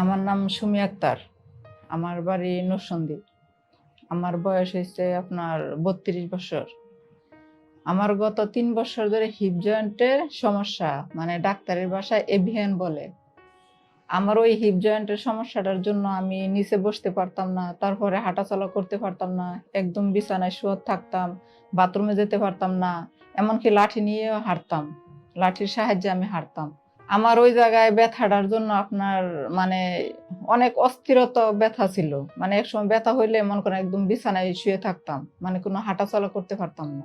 আমার নাম সুমি আক্তার। আমার বাড়ি নরসন্দী আমার বয়স হয়েছে আপনার বত্রিশ বছর। আমার গত তিন বছর ধরে হিপ জয়েন্টের সমস্যা মানে ডাক্তারের বাসায় এভিয়ান বলে। আমার ওই হিপ জয়েন্টের সমস্যাটার জন্য আমি নিচে বসতে পারতাম না, তারপরে হাঁটাচলা করতে পারতাম না, একদম বিছানায় শুয়ে থাকতাম, বাথরুমে যেতে পারতাম না, এমনকি লাঠি নিয়েও হাঁটতাম। লাঠির সাহায্যে আমি হাঁটতাম। আমার ওই জায়গায় ব্যথাটার জন্য আপনার মানে অনেক অস্থিরতা ব্যথা ছিল। মানে একসময় ব্যথা হইলে মনে করেন একদম বিছানায় শুয়ে থাকতাম। মানে কোনো হাঁটাচলা করতে পারতাম না।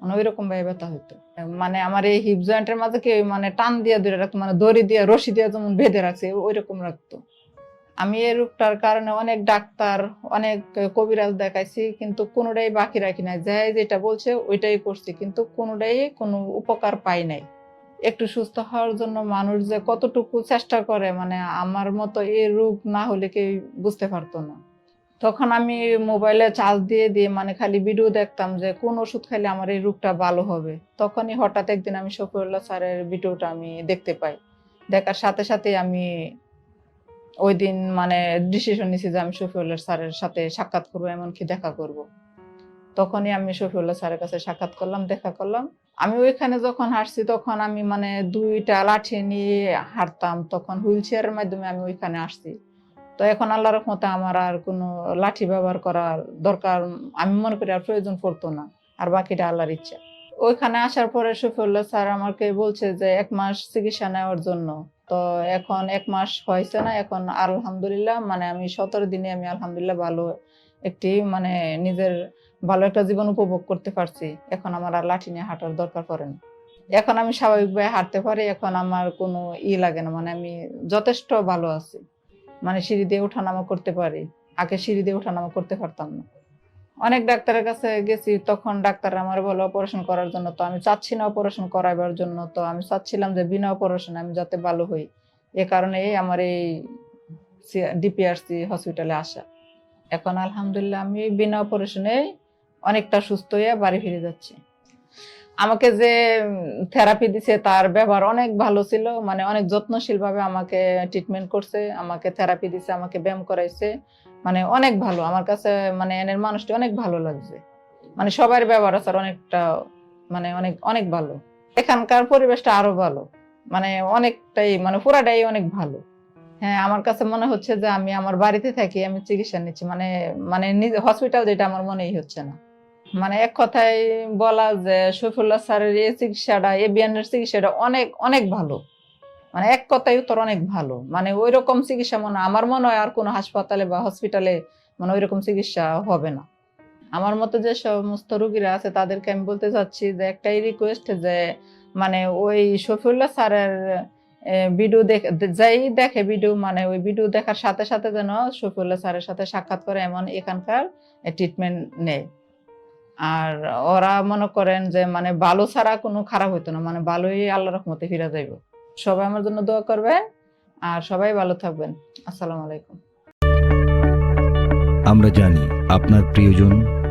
মানে ওই রকম ভাবে ব্যথা হইতো। মানে আমার এই হিপ জয়েন্টের মাঝে কি মানে টান দিয়ে ধরে রাখতো মানে দড়ি দিয়ে, রশি দিয়ে যেমন বেঁধে রাখছে ওই রকম রাখতো। আমি এই রোগটার কারণে অনেক ডাক্তার, অনেক কবিরাজ দেখাইছি, কিন্তু কোনোটাই বাকি রাখি নাই। যাই যেটা বলছে ওইটাই করছি, কিন্তু কোনোটাই কোনো উপকার পাই নাই। একটু সুস্থ হওয়ার জন্য মানুষ যে কতটুকু চেষ্টা করে মানে আমার মতো এই রোগ না হলে কেউ বুঝতে পারতো না। তখন আমি মোবাইলে চার্জ দিয়ে দিয়ে মানে খালি ভিডিও দেখতাম যে কোন ওষুধ খাইলে আমার এই রোগটা ভালো হবে। তখনই হঠাৎ একদিন আমি শফিউল্লাহ স্যারের ভিডিওটা আমি দেখতে পাই। দেখার সাথে সাথে আমি ওই দিন মানে ডিসিশন নিছি যে আমি শফিউল্লাহ স্যারের সাথে সাক্ষাৎ করব, এমনকি দেখা করব। তখনই আমি শফিউল্লাহ স্যারের কাছে সাক্ষাৎ করলাম, দেখা করলাম। আমি ওইখানে যখন হাঁটছি, তখন আমি মানে দুইটা লাঠি নিয়ে হাঁটতাম। তখন হুইল চেয়ারের মাধ্যমে আমি ওইখানে আসছি। তো এখন আল্লাহ রহমতে আমার আর কোনো লাঠি ব্যবহার করার দরকার, আমি মনে করি আর প্রয়োজন পড়তো না। আর বাকিটা আল্লাহর ইচ্ছা। ওইখানে আসার পরে শফিউল্লাহ স্যার আমাকে বলছে যে এক মাস চিকিৎসা নেওয়ার জন্য। তো এখন এক মাস হয়েছে না, এখন আলহামদুলিল্লাহ মানে আমি সতেরো দিনে আমি আলহামদুলিল্লাহ ভালো একটি মানে নিজের ভালো একটা জীবন উপভোগ করতে পারছি। এখন আমার আর লাঠি নিয়ে হাঁটার দরকার পড়ে না। এখন আমি স্বাভাবিকভাবে হাঁটতে পারি, এখন আমার কোনো ই লাগে না। মানে আমি যথেষ্ট ভালো আছি। মানে সিঁড়ি দিয়ে ওঠানামা করতে পারি। আগে সিঁড়ি দিয়ে ওঠানামা করতে পারতাম না। অনেক ডাক্তারের কাছে গেছি, তখন ডাক্তার আমার বলে অপারেশন করার জন্য। তো আমি চাচ্ছি না অপারেশন করাবার জন্য। তো আমি চাচ্ছিলাম যে বিনা অপারেশন আমি যাতে ভালো হই। এ কারণে আমার এই ডিপিআরসি হসপিটালে আসা। এখন আলহামদুলিল্লাহ আমি বিনা অপারেশনে অনেকটা সুস্থ হয়ে বাড়ি ফিরে যাচ্ছি। আমাকে যে থেরাপি দিছে তার ব্যবহার অনেক ভালো ছিল মানে অনেক যত্নশীল ভাবে আমাকে ট্রিটমেন্ট করছে, আমাকে থেরাপি দিছে, আমাকে ব্যায়াম করাইছে মানে অনেক ভালো। আমার কাছে মানে এনের মানুষটি অনেক ভালো লাগছে। মানে সবার ব্যবহার আছে অনেকটা মানে অনেক অনেক ভালো। এখানকার পরিবেশটা আরও ভালো। মানে অনেকটাই মানে পুরাটাই অনেক ভালো। হ্যাঁ আমার কাছে মনে হচ্ছে যে আমি আমার বাড়িতে থাকি, আমি চিকিৎসা নিচ্ছি। মানে মানে হসপিটাল যেটা আমার মনেই হচ্ছে না। মানে এক কথায় বলা যে শফিউল্লাহ স্যারের এই চিকিৎসাটা, এ বিয়ানের চিকিৎসাটা অনেক অনেক ভালো। মানে এক কথায় উত্তর অনেক ভালো। মানে ওই রকম চিকিৎসা মনে আমার মনে হয় আর কোনো হাসপাতালে বা হসপিটালে মানে ওই রকম চিকিৎসা হবে না। আমার মতো যে সমস্ত রুগীরা আছে, তাদেরকে আমি বলতে চাচ্ছি যে একটাই রিকোয়েস্ট যে মানে ওই শফিউল্লাহ স্যারের ভিডিও দেখে যাই দেখে ভিডিও মানে ওই ভিডিও দেখার সাথে সাথে যেন শফিউল্লাহ স্যারের সাথে সাক্ষাৎ করে এমন এখানকার ট্রিটমেন্ট নেয়। আর ওরা মনে করেন যে মানে ভালো ছাড়া কোনো খারাপ হইতো না মানে ভালোই আল্লাহ রহমতে ফিরে যাইব। সবাই আমার জন্য দোয়া করবেন, আর সবাই ভালো থাকবেন। আসসালামু আলাইকুম। আমরা জানি আপনার প্রিয়জন